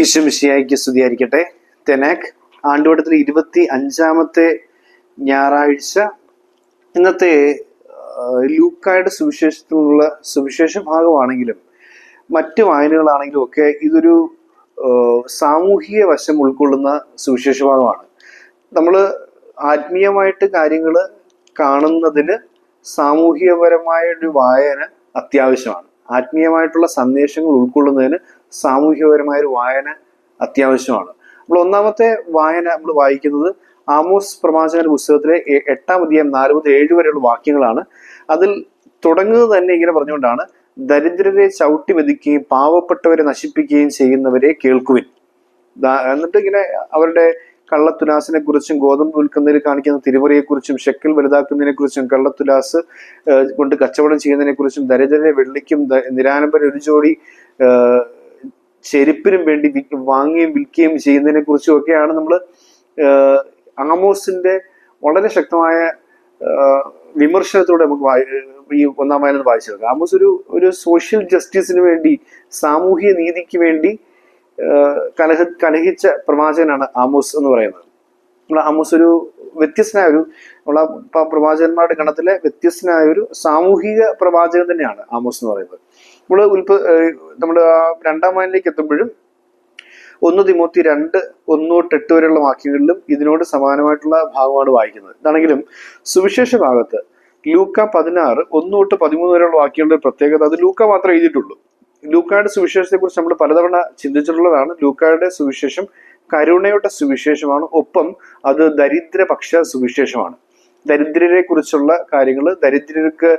ഈശ്വമിശിയായിക്ക് സ്തുതിയായിരിക്കട്ടെ. തെനാക് ആണ്ടുവട്ടത്തിൽ ഇരുപത്തി അഞ്ചാമത്തെ ഞായറാഴ്ച. ഇന്നത്തെ ലൂക്കായുടെ സുവിശേഷത്തിലുള്ള സുവിശേഷ ഭാഗമാണെങ്കിലും മറ്റ് വായനകളാണെങ്കിലും ഒക്കെ ഇതൊരു സാമൂഹിക വശം ഉൾക്കൊള്ളുന്ന സുവിശേഷ ഭാഗമാണ്. നമ്മൾ ആത്മീയമായിട്ട് കാര്യങ്ങൾ കാണുന്നതിന് സാമൂഹികപരമായ ഒരു വായന അത്യാവശ്യമാണ്. ആത്മീയമായിട്ടുള്ള സന്ദേശങ്ങൾ ഉൾക്കൊള്ളുന്നതിന് സാമൂഹികപരമായ ഒരു വായന അത്യാവശ്യമാണ്. നമ്മൾ ഒന്നാമത്തെ വായന നമ്മൾ വായിക്കുന്നത് ആമോസ് പ്രവാചകന്റെ പുസ്തകത്തിലെ എട്ടാം അധ്യായം നാല് മുതൽ ഏഴ് വരെയുള്ള വാക്യങ്ങളാണ്. അതിൽ തുടങ്ങുന്നത് തന്നെ ഇങ്ങനെ പറഞ്ഞുകൊണ്ടാണ് ദരിദ്രരെ ചവിട്ടി മെതിക്കുകയും പാവപ്പെട്ടവരെ നശിപ്പിക്കുകയും ചെയ്യുന്നവരെ കേൾക്കുവിൻ. എന്നിട്ട് ഇങ്ങനെ അവരുടെ കള്ളത്തുലാസിനെ കുറിച്ചും ഗോതമ്പ് വിൽക്കുന്നതിൽ കാണിക്കുന്ന തിരുമറിയെ കുറിച്ചും ഷെക്കൽ വലുതാക്കുന്നതിനെ കുറിച്ചും കള്ളത്തുലാസ് കൊണ്ട് കച്ചവടം ചെയ്യുന്നതിനെ കുറിച്ചും ദരിദ്രരെ വെള്ളിക്കും നിരാനംബര ഒരു ജോഡി ചെരുപ്പിനും വേണ്ടി വാങ്ങുകയും വിൽക്കുകയും ചെയ്യുന്നതിനെ കുറിച്ചും ഒക്കെയാണ് നമ്മൾ ആമോസിന്റെ വളരെ ശക്തമായ വിമർശനത്തോടെ നമുക്ക് ഈ ഒന്നാം വായന വായിച്ചെടുക്കാം ആമോസ് ഒരു ഒരു സോഷ്യൽ ജസ്റ്റിസിന് വേണ്ടി സാമൂഹിക നീതിക്ക് വേണ്ടി കലഹ കലഹിച്ച പ്രവാചകനാണ് ആമോസ് എന്ന് പറയുന്നത്. നമ്മൾ ആമോസ് ഒരു വ്യത്യസ്തനായ ഒരു നമ്മളെ പ്രവാചകന്മാരുടെ ഗണത്തിലെ വ്യത്യസ്തനായ ഒരു സാമൂഹിക പ്രവാചകൻ തന്നെയാണ് ആമോസ് എന്ന് പറയുന്നത്. നമ്മൾ ഉൽപ്പ ആ രണ്ടാം വായനയിലേക്ക് എത്തുമ്പോഴും ഒന്ന് തിമോത്തി രണ്ട് ഒന്ന് തൊട്ട് എട്ട് വരെയുള്ള വാക്യങ്ങളിലും ഇതിനോട് സമാനമായിട്ടുള്ള ഭാഗമാണ് വായിക്കുന്നത്. ഇതാണെങ്കിലും സുവിശേഷ ഭാഗത്ത് ലൂക്ക പതിനാറ് ഒന്ന് തൊട്ട് പതിമൂന്ന് വരെയുള്ള വാക്യങ്ങളുടെ പ്രത്യേകത അത് ലൂക്ക മാത്രമേ എഴുതിയിട്ടുള്ളൂ. ലൂക്കായുടെ സുവിശേഷത്തെ കുറിച്ച് നമ്മൾ പലതവണ ചിന്തിച്ചിട്ടുള്ളതാണ്. ലൂക്കായുടെ സുവിശേഷം കരുണയുടെ സുവിശേഷമാണ്. ഒപ്പം അത് ദരിദ്രപക്ഷ സുവിശേഷമാണ്. ദരിദ്രരെ കുറിച്ചുള്ള കാര്യങ്ങൾ ദരിദ്രർക്ക്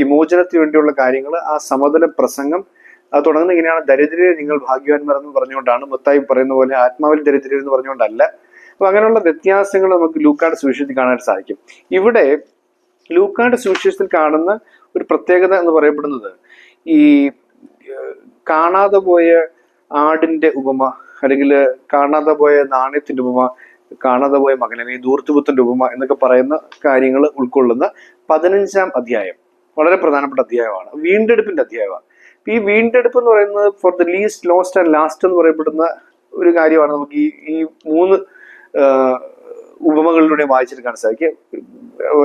വിമോചനത്തിന് വേണ്ടിയുള്ള കാര്യങ്ങൾ ആ സമതല പ്രസംഗം അത് തുടങ്ങുന്ന ഇങ്ങനെയാണ് ദരിദ്രരെ നിങ്ങൾ ഭാഗ്യവാന്മാർ എന്ന് പറഞ്ഞുകൊണ്ടാണ്. മൊത്തായി പറയുന്ന പോലെ ആത്മാവിൽ ദരിദ്രർ എന്ന് പറഞ്ഞുകൊണ്ടല്ല. അപ്പൊ അങ്ങനെയുള്ള വ്യത്യാസങ്ങൾ നമുക്ക് ലൂക്കാട് സുവിശേഷത്തിൽ കാണാൻ സാധിക്കും. ഇവിടെ ലൂക്കാട് സുവിശേഷത്തിൽ കാണുന്ന ഒരു പ്രത്യേകത എന്ന് പറയപ്പെടുന്നത് ഈ കാണാതെ പോയ ആടിന്റെ ഉപമ അല്ലെങ്കിൽ കാണാതെ പോയ നാണയത്തിന്റെ ഉപമ കാണാതെ പോയ മകൻ അല്ലെങ്കിൽ ദൂർത്തുപുത്തന്റെ ഉപമ എന്നൊക്കെ പറയുന്ന കാര്യങ്ങൾ ഉൾക്കൊള്ളുന്ന പതിനഞ്ചാം അധ്യായം. വളരെ പ്രധാനപ്പെട്ട അധ്യായമാണ്. വീണ്ടെടുപ്പിന്റെ അധ്യായമാണ്. ഈ വീണ്ടെടുപ്പ് എന്ന് പറയുന്നത് for the least lost and last എന്ന് പറയപ്പെടുന്ന ഒരു കാര്യമാണ് നമുക്ക് ഈ ഈ മൂന്ന് ഉപമകളിലൂടെ വായിച്ചെടുക്കാൻ സാധിക്കും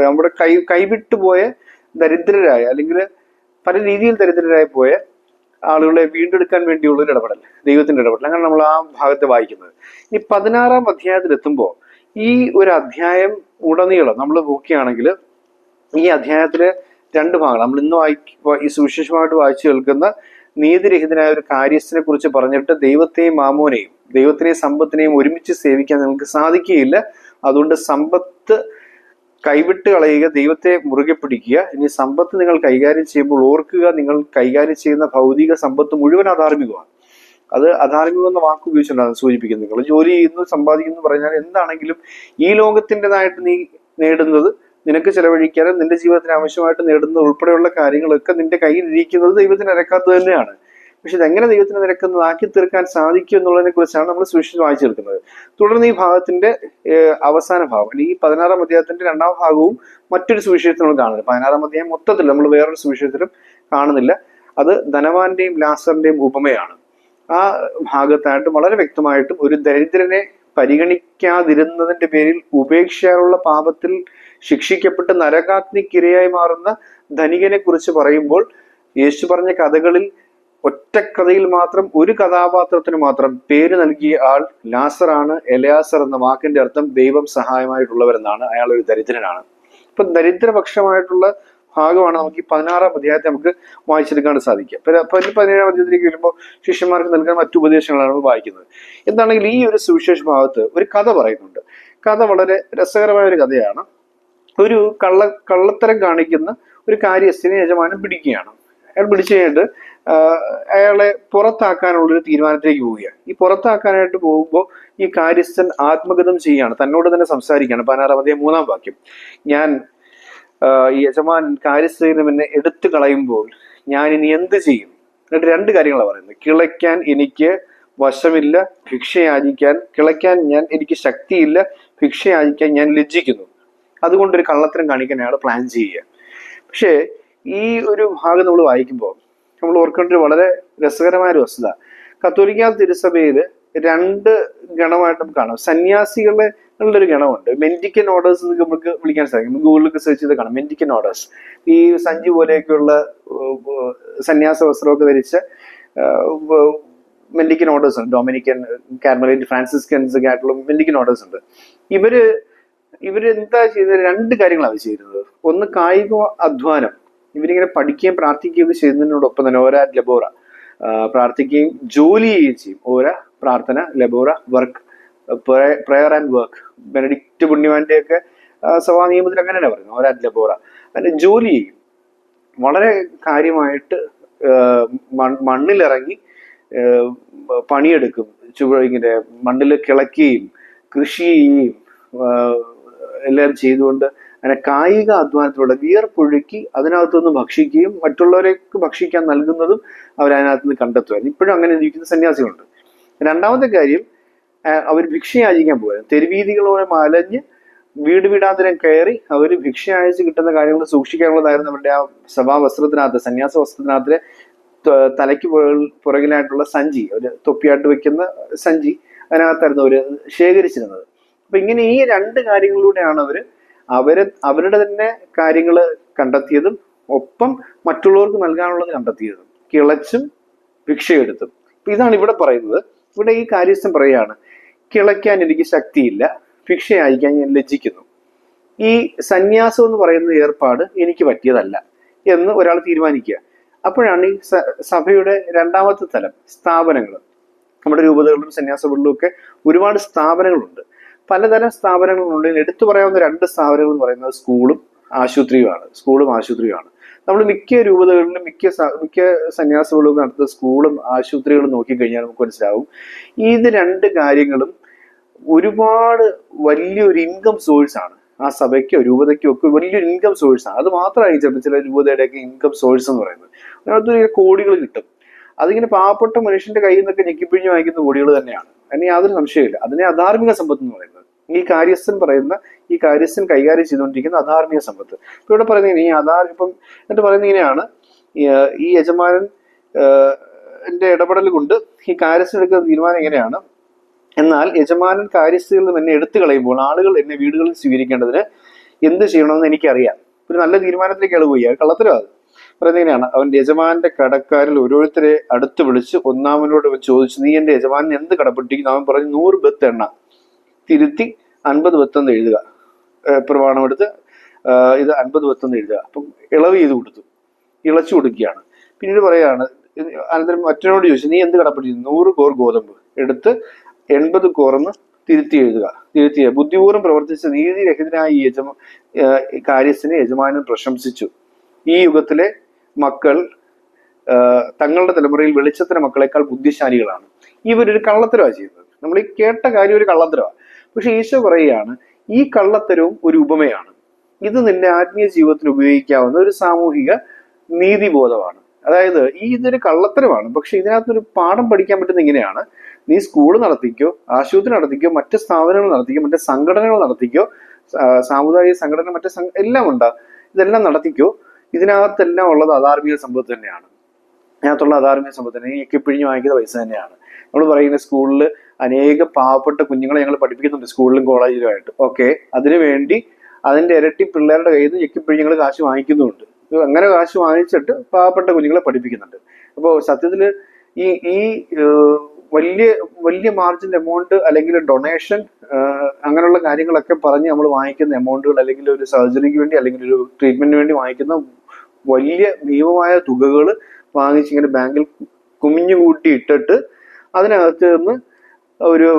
നമ്മുടെ കൈ കൈവിട്ടു പോയ ദരിദ്രരായ അല്ലെങ്കിൽ പല രീതിയിൽ ദരിദ്രരായി പോയ ആളുകളെ വീണ്ടെടുക്കാൻ വേണ്ടിയുള്ള ഒരു ഇടപെടൽ ദൈവത്തിന്റെ ഇടപെടൽ. അങ്ങനെ നമ്മൾ ആ ഭാഗത്തെ വായിക്കുന്നത്. ഇനി പതിനാറാം അധ്യായത്തിലെത്തുമ്പോൾ ഈ ഒരു അധ്യായം ഉടനീളം നമ്മൾ നോക്കുകയാണെങ്കിൽ ഈ അധ്യായത്തിലെ രണ്ട് ഭാഗങ്ങൾ നമ്മൾ ഇന്ന് ഈ സുവിശേഷമായിട്ട് വായിച്ചു കേൾക്കുന്ന നീതിരഹിതനായ ഒരു കാര്യസ്ഥനെ കുറിച്ച് പറഞ്ഞിട്ട് ദൈവത്തെയും മാമോനെയും ദൈവത്തിനെയും സമ്പത്തിനെയും ഒരുമിച്ച് സേവിക്കാൻ നിങ്ങൾക്ക് സാധിക്കുകയില്ല. അതുകൊണ്ട് സമ്പത്ത് കൈവിട്ട് കളയുക ദൈവത്തെ മുറുകെ പിടിക്കുക. ഇനി സമ്പത്ത് നിങ്ങൾ കൈകാര്യം ചെയ്യുമ്പോൾ ഓർക്കുക നിങ്ങൾ കൈകാര്യം ചെയ്യുന്ന ഭൗതിക സമ്പത്ത് മുഴുവൻ അധാർമികമാണ്. അത് അധാർമികം എന്ന വാക്ക് ഉപയോഗിച്ചിട്ടാണ് സൂചിപ്പിക്കുന്നത് നിങ്ങൾ. ജോലി ചെയ്യുന്നു സമ്പാദിക്കുന്നു പറഞ്ഞാൽ എന്താണെങ്കിലും ഈ ലോകത്തിന്റെതായിട്ട് നീ നേടുന്നത് നിനക്ക് ചെലവഴിക്കാനും നിന്റെ ജീവിതത്തിന് ആവശ്യമായിട്ട് നേടുന്നത് ഉൾപ്പെടെയുള്ള കാര്യങ്ങളൊക്കെ നിന്റെ കയ്യിൽ ഇരിക്കുന്നത് ദൈവത്തിന് അരക്കാത്തത് തന്നെയാണ്. പക്ഷെ ഇതെങ്ങനെ ദൈവത്തിന് നിരക്കുന്നതാക്കി തീർക്കാൻ സാധിക്കും എന്നുള്ളതിനെ കുറിച്ചാണ് നമ്മൾ സുവിശേഷം വായിച്ചു തീർക്കുന്നത്. തുടർന്ന് ഈ ഭാഗത്തിന്റെ അവസാന ഭാഗം അല്ലെങ്കിൽ ഈ പതിനാറാം അധ്യായത്തിന്റെ രണ്ടാം ഭാഗവും മറ്റൊരു സുവിശേഷത്തിൽ നമ്മൾ കാണുന്നത് പതിനാറാം അധ്യായം മൊത്തത്തിൽ നമ്മൾ വേറൊരു സുവിശേഷത്തിലും കാണുന്നില്ല. അത് ധനവാന്റെയും ലാസറിന്റെയും ഉപമയാണ്. ആ ഭാഗത്തായിട്ട് വളരെ വ്യക്തമായിട്ടും ഒരു ദരിദ്രനെ പരിഗണിക്കാതിരുന്നതിന്റെ പേരിൽ ഉപേക്ഷയുള്ള പാപത്തിൽ ശിക്ഷിക്കപ്പെട്ട് നരകാഗ്നിക്കിരയായി മാറുന്ന ധനികനെ കുറിച്ച് പറയുമ്പോൾ യേശു പറഞ്ഞ കഥകളിൽ ഒറ്റ കഥയിൽ മാത്രം ഒരു കഥാപാത്രത്തിന് മാത്രം പേര് നൽകിയ ആൾ ലാസറാണ്. എലയാസർ എന്ന വാക്കിന്റെ അർത്ഥം ദൈവം സഹായമായിട്ടുള്ളവരെന്നാണ്. അയാൾ ഒരു ദരിദ്രനാണ്. ഇപ്പൊ ദരിദ്രപക്ഷമായിട്ടുള്ള ഭാഗമാണ് നമുക്ക് ഈ പതിനാറാം അധ്യായത്തെ നമുക്ക് വായിച്ചെടുക്കാൻ സാധിക്കുക. ഈ പതിനേഴാം അധ്യായത്തിലേക്ക് വരുമ്പോൾ ശിഷ്യന്മാർക്ക് നൽകാൻ മറ്റു ഉപദേശങ്ങളാണ് നമ്മൾ വായിക്കുന്നത്. എന്താണെങ്കിൽ ഈ ഒരു സുവിശേഷ ഭാഗത്ത് ഒരു കഥ പറയുന്നുണ്ട്. കഥ വളരെ രസകരമായ ഒരു കഥയാണ്. ഒരു കള്ള കള്ളത്തരം കാണിക്കുന്ന ഒരു കാര്യസ്ഥിനെ യജമാനം പിടിക്കുകയാണ്. അയാൾ പിടിച്ചു കഴിഞ്ഞിട്ട് അയാളെ പുറത്താക്കാനുള്ള ഒരു തീരുമാനത്തിലേക്ക് പോവുകയാണ്. ഈ പുറത്താക്കാനായിട്ട് പോകുമ്പോൾ ഈ കാര്യസ്ഥൻ ആത്മഗതം ചെയ്യുകയാണ്. തന്നോട് തന്നെ സംസാരിക്കുകയാണ്. പതിനാറാമതേ മൂന്നാം വാക്യം. ഞാൻ ഈ യജമാൻ കാര്യസ്ഥയിൽ എന്നെ എടുത്തു കളയുമ്പോൾ ഞാൻ ഇനി എന്ത് ചെയ്യും? എന്നിട്ട് രണ്ട് കാര്യങ്ങളാണ് പറയുന്നത്. കിളയ്ക്കാൻ എനിക്ക് വശമില്ല ഭിക്ഷ യാചിക്കാൻ കിളയ്ക്കാൻ ഞാൻ എനിക്ക് ശക്തിയില്ല ഭിക്ഷ യാചിക്കാൻ ഞാൻ ലജ്ജിക്കുന്നു. അതുകൊണ്ട് ഒരു കള്ളത്തരം കാണിക്കാൻ അയാൾ പ്ലാൻ ചെയ്യുക പക്ഷേ ഈ ഒരു ഭാഗം നമ്മൾ വായിക്കുമ്പോൾ നമ്മൾ ഓർക്കേണ്ട വളരെ രസകരമായ ഒരു വസ്തുത. കത്തോലിക്ക തിരുസഭയിൽ രണ്ട് ഗണമായിട്ട് നമുക്ക് കാണാം. സന്യാസികളെ ഒരു ഗണമുണ്ട്. മെന്റിക്കൻ ഓർഡേഴ്സ് എന്ന് നമുക്ക് വിളിക്കാൻ സാധിക്കും. ഗൂഗിളിലൊക്കെ സെർച്ച് ചെയ്ത് കാണാം. മെന്റിക്കൻ ഓർഡേഴ്സ് ഈ സഞ്ചി പോലെയൊക്കെയുള്ള സന്യാസ വസ്ത്രമൊക്കെ ധരിച്ച മെന്റിക്കൻ ഓർഡേഴ്സ് ഉണ്ട്. ഡൊമിനിക്കൻ കാർമലൈറ്റ് ഫ്രാൻസിസ്കൻസ് ഒക്കെ ആയിട്ടുള്ള മെന്റിക്കൻ ഓർഡേഴ്സ് ഉണ്ട്. ഇവർ ഇവരെന്താ ചെയ്യുന്നത് രണ്ട് കാര്യങ്ങളാണ് ചെയ്യുന്നത് ഒന്ന് കായിക അധ്വാനം. ഇവരിങ്ങനെ പഠിക്കുകയും പ്രാർത്ഥിക്കുകയും ഒക്കെ ചെയ്യുന്നതിനോടൊപ്പം തന്നെ ഓരോ ലബോറ പ്രാർത്ഥിക്കുകയും ജോലി ചെയ്യുകയും ചെയ്യും. ഓരോ പ്രാർത്ഥന ലബോറ work prayer and work Benedict പുണ്യവാന്റെ ഒക്കെ സഭാ നിയമത്തിൽ അങ്ങനെയാണ് പറയുന്നത്? ഓരോ ലബോറ. അതിന്റെ ജോലി ചെയ്യും. വളരെ കാര്യമായിട്ട് മണ്ണിലിറങ്ങി പണിയെടുക്കും. ചുവ ഇങ്ങനെ മണ്ണിൽ കിളക്കുകയും കൃഷി ചെയ്യുകയും എല്ലാം ചെയ്തുകൊണ്ട് അങ്ങനെ കായിക അധ്വാനത്തിലൂടെ വിയർപ്പൊഴുക്കി അതിനകത്തുനിന്ന് ഭക്ഷിക്കുകയും മറ്റുള്ളവരേക്ക് ഭക്ഷിക്കാൻ നൽകുന്നതും അവർ അതിനകത്ത് നിന്ന് കണ്ടെത്തുമായിരുന്നു ഇപ്പോഴും അങ്ങനെ ജീവിക്കുന്ന സന്യാസികളുണ്ട്. രണ്ടാമത്തെ കാര്യം അവർ ഭിക്ഷയാചിക്കാൻ പോകുന്നത് തെരുവീതികളോടെ മലഞ്ഞ് വീട് വീടാന്തരം കയറി അവർ ഭിക്ഷ അയച്ച് കിട്ടുന്ന കാര്യങ്ങൾ സൂക്ഷിക്കാനുള്ളതായിരുന്നു അവരുടെ ആ സഭാ വസ്ത്രത്തിനകത്ത് സന്യാസ വസ്ത്രത്തിനകത്ത് തലയ്ക്ക് പുറകിലായിട്ടുള്ള സഞ്ചി. ഒരു തൊപ്പിയായിട്ട് വെക്കുന്ന സഞ്ചി. അതിനകത്തായിരുന്നു അവർ ശേഖരിച്ചിരുന്നത്. അപ്പൊ ഇങ്ങനെ ഈ രണ്ട് കാര്യങ്ങളിലൂടെയാണ് അവർ അവർ അവരുടെ തന്നെ കാര്യങ്ങൾ കണ്ടെത്തിയതും ഒപ്പം മറ്റുള്ളവർക്ക് നൽകാനുള്ളത് കണ്ടെത്തിയതും കിളച്ചും ഭിക്ഷയെടുത്തും. ഇതാണ് ഇവിടെ പറയുന്നത്. ഇവിടെ ഈ കാര്യസ്ഥൻ പറയാണ് കിളയ്ക്കാൻ എനിക്ക് ശക്തിയില്ല ഭിക്ഷ അയക്കാൻ ഞാൻ ലജ്ജിക്കുന്നു. ഈ സന്യാസം എന്ന് പറയുന്ന ഏർപ്പാട് എനിക്ക് പറ്റിയതല്ല എന്ന് ഒരാൾ തീരുമാനിക്കുക. അപ്പോഴാണ് ഈ സഭയുടെ രണ്ടാമത്തെ തലം സ്ഥാപനങ്ങൾ നമ്മുടെ രൂപതകളിലും സന്യാസങ്ങളിലും ഒക്കെ ഒരുപാട് സ്ഥാപനങ്ങളുണ്ട്. പലതരം സ്ഥാപനങ്ങളുണ്ട്. എടുത്തു പറയാവുന്ന രണ്ട് സ്ഥാപനങ്ങൾ എന്ന് പറയുന്നത് സ്കൂളും ആശുപത്രിയുമാണ്. സ്കൂളും ആശുപത്രിയുമാണ്. നമ്മൾ മിക്ക രൂപതകളിലും മിക്ക മിക്ക സന്യാസികളും നടത്തുന്ന സ്കൂളും ആശുപത്രികളും നോക്കിക്കഴിഞ്ഞാൽ നമുക്ക് മനസ്സിലാവും. ഇത് രണ്ട് കാര്യങ്ങളും ഒരുപാട് വലിയൊരു ഇൻകം സോഴ്സ് ആണ്. ആ സഭയ്ക്കോ രൂപതയ്ക്കോ ഒക്കെ വലിയൊരു ഇൻകം സോഴ്സ് ആണ്. അത് മാത്രമായി ചിലപ്പോൾ ചില രൂപതയുടെയൊക്കെ ഇൻകം സോഴ്സ് എന്ന് പറയുന്നത്. അതിനകത്ത് കോടികൾ കിട്ടും. അതിങ്ങനെ പാവപ്പെട്ട മനുഷ്യന്റെ കയ്യിൽ നിന്നൊക്കെ ഞെക്കിപ്പിഴിഞ്ഞ് വാങ്ങിക്കുന്ന കോടികൾ തന്നെയാണ്. അതിന് യാതൊരു സംശയമില്ല അതിനെ അധാർമിക സമ്പത്ത് എന്ന് പറയുന്നത്. ഈ കാര്യസ്ഥൻ പറയുന്ന ഈ കാര്യസ്ഥൻ കൈകാര്യം ചെയ്തുകൊണ്ടിരിക്കുന്ന അധാർമിക സമ്പത്ത്. ഇപ്പൊ ഇവിടെ പറയുന്ന ഈ അധാർ ഇപ്പം എന്നിട്ട് പറയുന്ന ഇങ്ങനെയാണ്. ഈ, യജമാനൻ ഏർ, ന്റെ ഇടപെടൽ കൊണ്ട് ഈ കാര്യസ്ഥൻ എടുക്കുന്ന തീരുമാനം എങ്ങനെയാണ്? എന്നാൽ യജമാനൻ കാര്യസ്ഥയിൽ നിന്നും എന്നെ എടുത്തു കളയുമ്പോൾ ആളുകൾ എന്നെ വീടുകളിൽ സ്വീകരിക്കേണ്ടതിന് എന്ത് ചെയ്യണമെന്ന് എനിക്കറിയാം. ഒരു നല്ല തീരുമാനത്തിലേക്ക് ഇളവ് പോയി. കള്ളത്തരം അത്. പറയുന്നത് എങ്ങനെയാണ് അവന്റെ യജമാന്റെ കടക്കാരിൽ ഓരോരുത്തരെ അടുത്ത് വിളിച്ച് ഒന്നാമനോട് ചോദിച്ചു നീ എന്റെ യജമാനൻ എന്ത് കടപ്പെട്ടിരിക്കുന്നു? അവൻ പറഞ്ഞു നൂറ് ബത്ത് എണ്ണ. തിരുത്തി അൻപത് ബത്തെന്ന് എഴുതുക. പ്രമാണം പ്രമാണമെടുത്ത് ഇത് അൻപത് ബത്തെന്ന് എഴുതുക. അപ്പം ഇളവ് ചെയ്ത് കൊടുത്തു. ഇളച്ചു കൊടുക്കുകയാണ്. പിന്നീട് പറയാണ് അനന്തരം മറ്റൊരോട് ചോദിച്ചു നീ എന്ത് കടപ്പെട്ടിരുന്നു നൂറ് കോർ ഗോതമ്പ് എടുത്ത് എൺപത് കോർന്ന് തിരുത്തി എഴുതുക. തിരുത്തിയ ബുദ്ധിപൂർവം പ്രവർത്തിച്ച നീതിരഹിതനായ ഈ യജമ കാര്യസ്ഥനെ യജമാനൻ പ്രശംസിച്ചു. ഈ യുഗത്തിലെ മക്കൾ തങ്ങളുടെ തലമുറയിൽ വെളിച്ചത്തിന്റെ മക്കളെക്കാൾ ബുദ്ധിശാലികളാണ്. ഇവരൊരു കള്ളത്തരമാണ് ചെയ്യുന്നത്. നമ്മൾ ഈ കേട്ട കാര്യം ഒരു കള്ളത്തരമാണ് പക്ഷെ ഈശോ പറയുകയാണ് ഈ കള്ളത്തരവും ഒരു ഉപമയാണ്. ഇത് നിന്റെ ആത്മീയ ജീവിതത്തിൽ ഉപയോഗിക്കാവുന്ന ഒരു സാമൂഹിക നീതിബോധമാണ്. അതായത് ഈ ഇതൊരു കള്ളത്തരമാണ്. പക്ഷെ ഇതിനകത്തൊരു പാഠം പഠിക്കാൻ പറ്റുന്ന ഇങ്ങനെയാണ്. നീ സ്കൂൾ നടത്തിക്കോ ആശുപത്രി നടത്തിക്കോ മറ്റ് സ്ഥാപനങ്ങൾ നടത്തിക്കോ മറ്റ് സംഘടനകൾ നടത്തിക്കോ സാമുദായിക സംഘടന മറ്റ് എല്ലാം ഉണ്ട് ഇതെല്ലാം നടത്തിക്കോ. ഇതിനകത്തെല്ലാം ഉള്ളത് അധാർമിക സംഭവം തന്നെയാണ്. അതിനകത്തുള്ള അധാർമിക സംഭവം തന്നെ. ഈ പിഴിഞ്ഞ് വാങ്ങിക്കുന്ന പൈസ തന്നെയാണ്. നമ്മൾ പറയുന്ന സ്കൂളിൽ അനേക പാവപ്പെട്ട കുഞ്ഞുങ്ങളെ ഞങ്ങൾ പഠിപ്പിക്കുന്നുണ്ട് സ്കൂളിലും കോളേജിലും ആയിട്ട് ഓക്കെ അതിനുവേണ്ടി അതിന്റെ ഇരട്ടി പിള്ളേരുടെ കയ്യിൽ നിന്ന് ഞെക്കിപ്പിഴിഞ്ഞ് ഞങ്ങൾ കാശ് വാങ്ങിക്കുന്നുണ്ട്. അങ്ങനെ കാശ് വാങ്ങിച്ചിട്ട് പാവപ്പെട്ട കുഞ്ഞുങ്ങളെ പഠിപ്പിക്കുന്നുണ്ട്. അപ്പോൾ സത്യത്തിൽ ഈ ഈ വലിയ വലിയ മാർജിൻ എമൗണ്ട് അല്ലെങ്കിൽ ഡൊണേഷൻ അങ്ങനെയുള്ള കാര്യങ്ങളൊക്കെ പറഞ്ഞ് നമ്മൾ വാങ്ങിക്കുന്ന എമൗണ്ടുകൾ അല്ലെങ്കിൽ ഒരു സർജറിക്ക് വേണ്ടി അല്ലെങ്കിൽ ഒരു ട്രീറ്റ്മെന്റിന് വേണ്ടി വാങ്ങിക്കുന്ന വലിയ ഭീമമായ തുകകൾ വാങ്ങിച്ച് ഇങ്ങനെ ബാങ്കിൽ കുമിഞ്ഞു കൂട്ടി ഇട്ടിട്ട് അതിനകത്ത് നിന്ന് ഒരു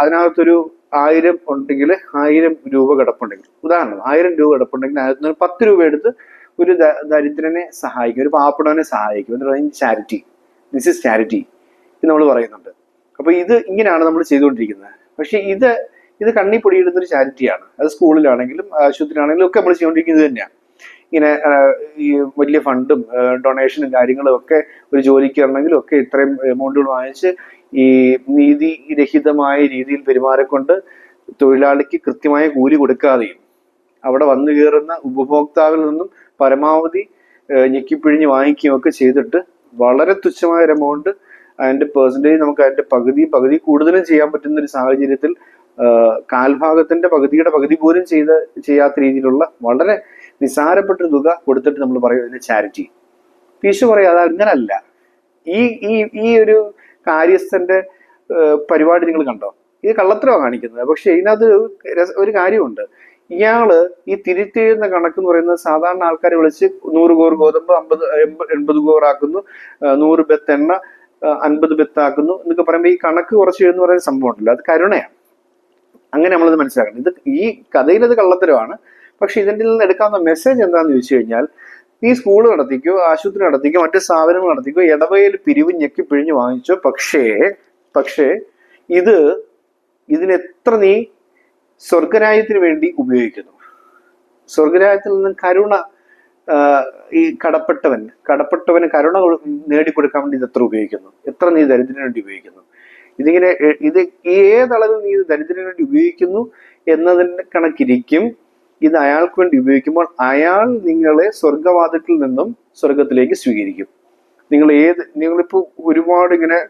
അതിനകത്തൊരു ആയിരം ഉണ്ടെങ്കിൽ ആയിരം രൂപ കിടപ്പുണ്ടെങ്കിൽ ഉദാഹരണം ആയിരം രൂപ കിടപ്പുണ്ടെങ്കിൽ അതിനകത്ത് നിന്ന് പത്ത് രൂപ എടുത്ത് ഒരു ദരിദ്രനെ സഹായിക്കും ഒരു പാവപ്പെട്ടവനെ സഹായിക്കും എന്ന് പറയുന്നത് ചാരിറ്റി ദിസ് ഇസ് ചാരിറ്റി എന്ന് നമ്മൾ പറയുന്നുണ്ട്. അപ്പൊ ഇത് ഇങ്ങനെയാണ് നമ്മൾ ചെയ്തുകൊണ്ടിരിക്കുന്നത്. പക്ഷെ ഇത് ഇത് കണ്ണി പൊടിയിടുന്ന ഒരു ചാരിറ്റിയാണ്. അത് സ്കൂളിലാണെങ്കിലും ആശുപത്രിയിലാണെങ്കിലും ഒക്കെ നമ്മൾ ചെയ്തുകൊണ്ടിരിക്കുന്നത് തന്നെയാണ്. ഇങ്ങനെ ഈ വലിയ ഫണ്ടും ഡൊണേഷനും കാര്യങ്ങളും ഒക്കെ ഒരു ജോലിക്ക് ഇറങ്ങണമെങ്കിലും ഒക്കെ ഇത്രയും എമൗണ്ടുകൾ വാങ്ങിച്ച് ഈ നീതി നീതിരഹിതമായ രീതിയിൽ പെരുമാറിക്കൊണ്ട് തൊഴിലാളിക്ക് കൃത്യമായ കൂലി കൊടുക്കാതെയും അവിടെ വന്നു കയറുന്ന ഉപഭോക്താവിൽ നിന്നും പരമാവധി ഞെക്കിപ്പിഴിഞ്ഞ് വാങ്ങിക്കുകയും ഒക്കെ ചെയ്തിട്ട് വളരെ തുച്ഛമായ ഒരു എമൗണ്ട് അതിന്റെ പേഴ്സന്റേജ് നമുക്ക് അതിന്റെ പകുതി പകുതി കൂടുതലും ചെയ്യാൻ പറ്റുന്ന ഒരു സാഹചര്യത്തിൽ കാൽഭാഗത്തിന്റെ പകുതിയുടെ പകുതി പോലും ചെയ്ത് ചെയ്യാത്ത രീതിയിലുള്ള വളരെ നിസ്സാരപ്പെട്ട ഒരു തുക കൊടുത്തിട്ട് നമ്മൾ പറയും ഇതിന് ചാരിറ്റി ഈശോ പറയും അത് അങ്ങനല്ല. ഈ ഈ ഈ ഒരു കാര്യസ്ഥന്റെ പരിപാടി നിങ്ങൾ കണ്ടോ? ഇത് കള്ളത്തരമാണ് കാണിക്കുന്നത്. പക്ഷെ ഇതിനകത്ത് ഒരു കാര്യമുണ്ട്. ഇയാൾ ഈ തിരിച്ചെഴുന്ന കണക്ക് എന്ന് പറയുന്നത് സാധാരണ ആൾക്കാരെ വിളിച്ച് നൂറ് കോർ ഗോതമ്പ് അമ്പത് എൺപ- എൺപത് ഏഹ്, നൂറ് ബെത്ത് എണ്ണ അൻപത് ബെത്ത് ആക്കുന്നു എന്നൊക്കെ പറയുമ്പോൾ ഈ കണക്ക് കുറച്ച് എന്ന് പറയുന്ന സംഭവം ഉണ്ടല്ലോ അത് കരുണയാണ്. അങ്ങനെ നമ്മളത് മനസ്സിലാക്കണം. ഇത് ഈ കഥയിലത് കള്ളത്തരമാണ്. പക്ഷെ ഇതിന്റെ നിന്ന് എടുക്കാവുന്ന മെസ്സേജ് എന്താണെന്ന് ചോദിച്ചു കഴിഞ്ഞാൽ നീ സ്കൂൾ നടത്തിക്കോ ആശുപത്രി നടത്തിക്കോ മറ്റ് സ്ഥാപനങ്ങൾ നടത്തിക്കോ ഇടവയിൽ പിരിവ് ഞെക്കി പിഴിഞ്ഞ് വാങ്ങിച്ചോ പക്ഷേ പക്ഷേ ഇത് ഇതിനെത്ര നീ സ്വർഗരാജ്യത്തിന് വേണ്ടി ഉപയോഗിക്കുന്നു? സ്വർഗരാജ്യത്തിൽ നിന്ന് കരുണ ഈ കടപ്പെട്ടവൻ കടപ്പെട്ടവന് കരുണ നേടിക്കൊടുക്കാൻ വേണ്ടി ഇത് എത്ര ഉപയോഗിക്കുന്നു? എത്ര നീ ദരിദ്രന് വേണ്ടി ഉപയോഗിക്കുന്നു? ഇതിങ്ങനെ ഇത് ഏതളവിൽ നീ ഇത് ദരിദ്രന് വേണ്ടി ഉപയോഗിക്കുന്നു എന്നതിന്റെ കണക്കിരിക്കും ഇത് അയാൾക്ക് വേണ്ടി ഉപയോഗിക്കുമ്പോൾ അയാൾ നിങ്ങളെ സ്വർഗവാദത്തിൽ നിന്നും സ്വർഗത്തിലേക്ക് സ്വീകരിക്കും. നിങ്ങൾ ഏത് നിങ്ങളിപ്പോ ഒരുപാട് ഇങ്ങനെ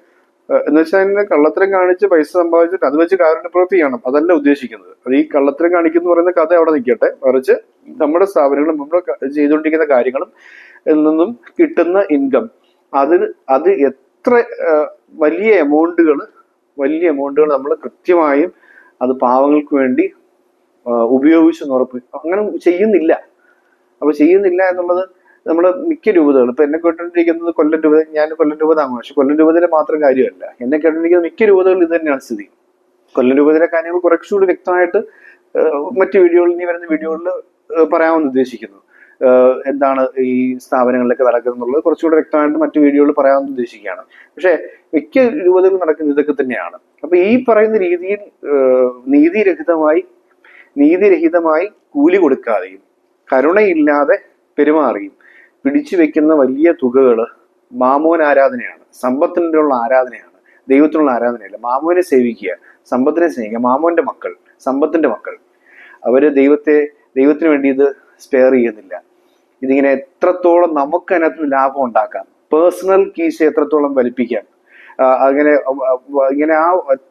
എന്ന് വെച്ചാൽ ഇങ്ങനെ കള്ളത്തരം കാണിച്ച് പൈസ സമ്പാദിച്ചിട്ട് അത് വെച്ച് കാരുണ്യപ്രവൃത്തി ചെയ്യണം. അതല്ല ഉദ്ദേശിക്കുന്നത്. അത് ഈ കള്ളത്തരം കാണിക്കുന്നു പറയുന്ന കഥ അവിടെ നിൽക്കട്ടെ. മറിച്ച് നമ്മുടെ സ്ഥാപനങ്ങളും നമ്മൾ ചെയ്തുകൊണ്ടിരിക്കുന്ന കാര്യങ്ങളും നിന്നും കിട്ടുന്ന ഇൻകം അത് അത് എത്ര വലിയ എമൗണ്ടുകൾ വലിയ എമൗണ്ടുകൾ നമ്മൾ കൃത്യമായും അത് പാവങ്ങൾക്ക് വേണ്ടി ആഹ് ഉപയോഗിച്ചെന്ന് ഉറപ്പ്. അങ്ങനെ ചെയ്യുന്നില്ല. അപ്പൊ ചെയ്യുന്നില്ല എന്നുള്ളത് നമ്മൾ മിക്ക രൂപതകൾ ഇപ്പൊ എന്നെ കേട്ടോണ്ടിരിക്കുന്നത് കൊല്ലം രൂപത ഞാൻ കൊല്ലം രൂപത താങ്ങും പക്ഷെ കൊല്ലം രൂപതയിലെ മാത്രം കാര്യമല്ല. എന്നെ കേട്ടോണ്ടിരിക്കുന്ന മിക്ക രൂപതകൾ ഇത് തന്നെയാണ് സ്ഥിതി. കൊല്ലം രൂപതയിലെ കാര്യങ്ങൾ കുറച്ചുകൂടി വ്യക്തമായിട്ട് മറ്റ് വീഡിയോകളിൽ ഇനി വരുന്ന വീഡിയോകളിൽ പറയാമെന്ന് ഉദ്ദേശിക്കുന്നു. എന്താണ് ഈ സ്ഥാപനങ്ങളിലൊക്കെ നടക്കുന്നത് എന്നുള്ളത് കുറച്ചുകൂടി വ്യക്തമായിട്ട് മറ്റു വീഡിയോകളിൽ പറയാമെന്ന് ഉദ്ദേശിക്കുകയാണ്. പക്ഷേ മിക്ക രൂപതകളും നടക്കുന്നത് ഇതൊക്കെ തന്നെയാണ്. അപ്പൊ ഈ പറയുന്ന രീതിയിൽ നീതിരഹിതമായി നീതിരഹിതമായി കൂലി കൊടുക്കാതെയും കരുണയില്ലാതെ പെരുമാറിയും പിടിച്ചു വെക്കുന്ന വലിയ തുകകൾ മാമോൻ ആരാധനയാണ്. സമ്പത്തിനുള്ള ആരാധനയാണ്. ദൈവത്തിനുള്ള ആരാധനയല്ല. മാമോനെ സേവിക്കുക സമ്പത്തിനെ സ്നേഹിക്കുക. മാമോന്റെ മക്കൾ സമ്പത്തിന്റെ മക്കൾ. അവർ ദൈവത്തെ ദൈവത്തിന് വേണ്ടി ഇത് സ്പെയർ ചെയ്യുന്നില്ല. ഇതിങ്ങനെ എത്രത്തോളം നമുക്ക് അതിനകത്ത് ലാഭം ഉണ്ടാക്കാം. പേഴ്സണൽ കീസ് എത്രത്തോളം വലിപ്പിക്കാം. അങ്ങനെ ഇങ്ങനെ ആ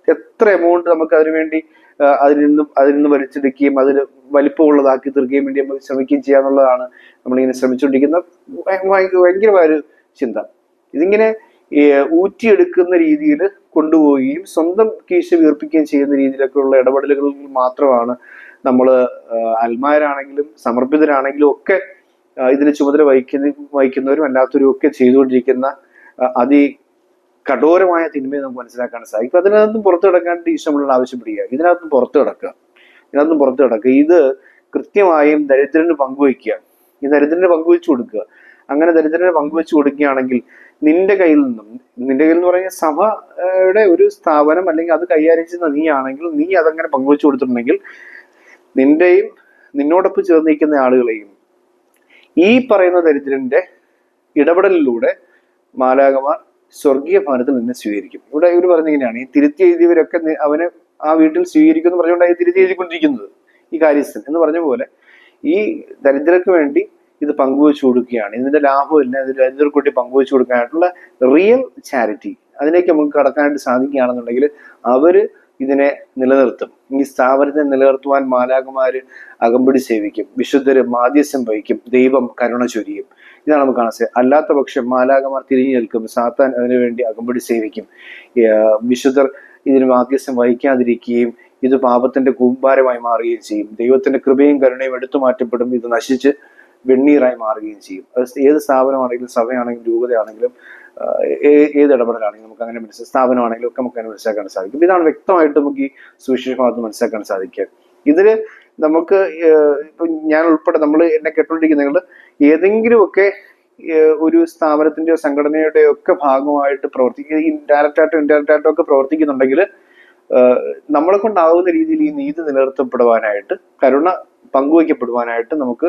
എത്ര എമൗണ്ട് നമുക്ക് അതിനു വേണ്ടി അതിൽ നിന്നും അതിൽ നിന്ന് വലിച്ചെടുക്കുകയും അതിൽ വലിപ്പമുള്ളതാക്കി തീർക്കുകയും വേണ്ടി നമുക്ക് ശ്രമിക്കുകയും ചെയ്യാന്നുള്ളതാണ് നമ്മളിങ്ങനെ ശ്രമിച്ചുകൊണ്ടിരിക്കുന്ന ഭയ- ഭയ- ഭയങ്കരമായ ഒരു ചിന്ത. ഇതിങ്ങനെ ഊറ്റിയെടുക്കുന്ന രീതിയിൽ കൊണ്ടുപോവുകയും സ്വന്തം കീശ വീർപ്പിക്കുകയും ചെയ്യുന്ന രീതിയിലൊക്കെയുള്ള ഇടപെടലുകളിൽ മാത്രമാണ് നമ്മൾ അൽമാരാണെങ്കിലും സമർപ്പിതരാണെങ്കിലും ഒക്കെ ഇതിന് ചുമതല വഹിക്കുന്ന വഹിക്കുന്നവരും അല്ലാത്തവരും ഒക്കെ ചെയ്തുകൊണ്ടിരിക്കുന്ന അതി കഠോരമായ തിന്മയെ നമുക്ക് മനസ്സിലാക്കാൻ സാധിക്കും. അതിനകത്തും പുറത്തു കിടക്കാണ്ട് ഈശോ നമ്മളോട് ആവശ്യപ്പെടുക. ഇതിനകത്തും പുറത്തു കിടക്കുക. ഇതിനകത്തും പുറത്തു കിടക്കുക. ഇത് കൃത്യമായും ദരിദ്രന് പങ്കുവയ്ക്കുക. ഈ ദരിദ്രന് പങ്കുവെച്ചു കൊടുക്കുക. അങ്ങനെ ദരിദ്രന് പങ്കുവെച്ചു കൊടുക്കുകയാണെങ്കിൽ നിന്റെ കയ്യിൽ നിന്നും നിന്റെ കയ്യിൽ എന്ന് പറഞ്ഞാൽ സഭയുടെ ഒരു സ്ഥാപനം അല്ലെങ്കിൽ അത് കൈകാര്യം ചെയ്യുന്ന നീ ആണെങ്കിൽ നീ അതങ്ങനെ പങ്കുവെച്ചു കൊടുത്തിട്ടുണ്ടെങ്കിൽ നിന്റെയും നിന്നോടൊപ്പം ചേർന്നിരിക്കുന്ന ആളുകളെയും ഈ പറയുന്ന ദരിദ്രന്റെ ഇടപെടലിലൂടെ മാലാകമാർ സ്വർഗീയ ഭവനത്തിൽ നിന്നെ സ്വീകരിക്കും. ഇവിടെ ഇവർ പറഞ്ഞിങ്ങനെയാണ് ഈ തിരുത്തി എഴുതിയവരൊക്കെ അവനെ ആ വീട്ടിൽ സ്വീകരിക്കും എന്ന് പറഞ്ഞുകൊണ്ടാണ് ഈ തിരുത്തി എഴുതിക്കൊണ്ടിരിക്കുന്നത്. ഈ കാര്യസ്ഥൻ എന്ന് പറഞ്ഞ പോലെ ഈ ദരിദ്രർക്ക് വേണ്ടി ഇത് പങ്കുവെച്ചു കൊടുക്കുകയാണ്. ഇതിന്റെ ലാഭമില്ല ഇത് ദരിദ്രർക്ക് പങ്കുവെച്ചു കൊടുക്കാനായിട്ടുള്ള റിയൽ ചാരിറ്റി അതിലേക്ക് നമുക്ക് കടക്കാനായിട്ട് സാധിക്കുകയാണെന്നുണ്ടെങ്കിൽ അവർ ഇതിനെ നിലനിർത്തും. ഈ സ്ഥാപനത്തെ നിലനിർത്തുവാൻ മാലാകുമാര് അകമ്പടി സേവിക്കും. വിശുദ്ധര് മാധ്യസ്യം വഹിക്കും. ദൈവം കരുണ ചൊരിയും. ഇതാണ് നമുക്ക് കാണാൻ സാധിക്കും അല്ലാത്ത പക്ഷം മാലാകമാർ തിരിഞ്ഞു നിൽക്കും. സാത്താൻ അതിനുവേണ്ടി അകമ്പടി സേവിക്കും. വിശുദ്ധർ ഇതിന് മാധ്യസ്യം വഹിക്കാതിരിക്കുകയും ഇത് പാപത്തിന്റെ കൂമ്പാരമായി മാറുകയും ചെയ്യും. ദൈവത്തിന്റെ കൃപയും കരുണയും എടുത്തു മാറ്റപ്പെടും ഇത് നശിച്ച് വെണ്ണീറായി മാറുകയും ചെയ്യും. അത് ഏത് സ്ഥാപനമാണെങ്കിലും സഭയാണെങ്കിലും രൂപതയാണെങ്കിലും ഏത് ഇടപെടലാണെങ്കിലും നമുക്ക് അങ്ങനെ മനസ്സിലാക്കാം സ്ഥാപനമാണെങ്കിലും ഒക്കെ നമുക്ക് അങ്ങനെ മനസ്സിലാക്കാൻ സാധിക്കും. ഇതാണ് വ്യക്തമായിട്ട് നമുക്ക് ഈ സുവിശേഷ ഭാഗത്ത് മനസ്സിലാക്കാൻ സാധിക്കുക. ഇതിൽ നമുക്ക് ഞാൻ ഉൾപ്പെടെ നമ്മൾ എന്നെ കേട്ടോണ്ടിരിക്കുന്ന ഏതെങ്കിലുമൊക്കെ ഒരു സ്ഥാപനത്തിന്റെയോ സംഘടനയുടെയോ ഒക്കെ ഭാഗമായിട്ട് പ്രവർത്തിക്കുക ഇൻഡയറക്റ്റ് ആയിട്ടോ ഇൻഡയറക്റ്റ് ആയിട്ടോ ഒക്കെ പ്രവർത്തിക്കുന്നുണ്ടെങ്കിൽ നമ്മളെ കൊണ്ടാവുന്ന രീതിയിൽ ഈ നീതി നിലനിർത്തപ്പെടുവാനായിട്ട് കരുണ പങ്കുവയ്ക്കപ്പെടുവാനായിട്ട് നമുക്ക്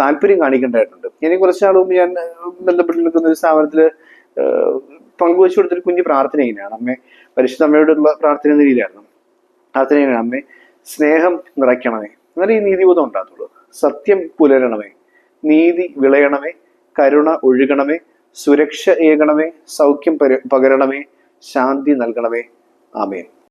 താല്പര്യം കാണിക്കേണ്ടതായിട്ടുണ്ട്. ഇനി കുറച്ച് നാൾ മുമ്പ് ഞാൻ ബന്ധപ്പെട്ട് നിൽക്കുന്ന ഒരു സ്ഥാപനത്തിൽ പങ്കുവച്ചു കൊടുത്തൊരു കുഞ്ഞു പ്രാർത്ഥന ഇങ്ങനെയാണ്. അമ്മേ പരിശുദ്ധ അമ്മയോടുള്ള പ്രാർത്ഥന എന്ന രീതിയിലായിരുന്നു. പ്രാർത്ഥന ഇങ്ങനെയാണ്. അമ്മേ സ്നേഹം നിറയ്ക്കണമേ. എന്നാലും ഈ നീതിബോധം ഉണ്ടാകത്തുള്ളൂ. സത്യം പുലരണമേ. നീതി വിളയണമേ. കരുണ ഒഴുകണമേ. സുരക്ഷ ഏകണമേ. സൗഖ്യം പകരണമേ. ശാന്തി നൽകണമേ. ആമേൻ.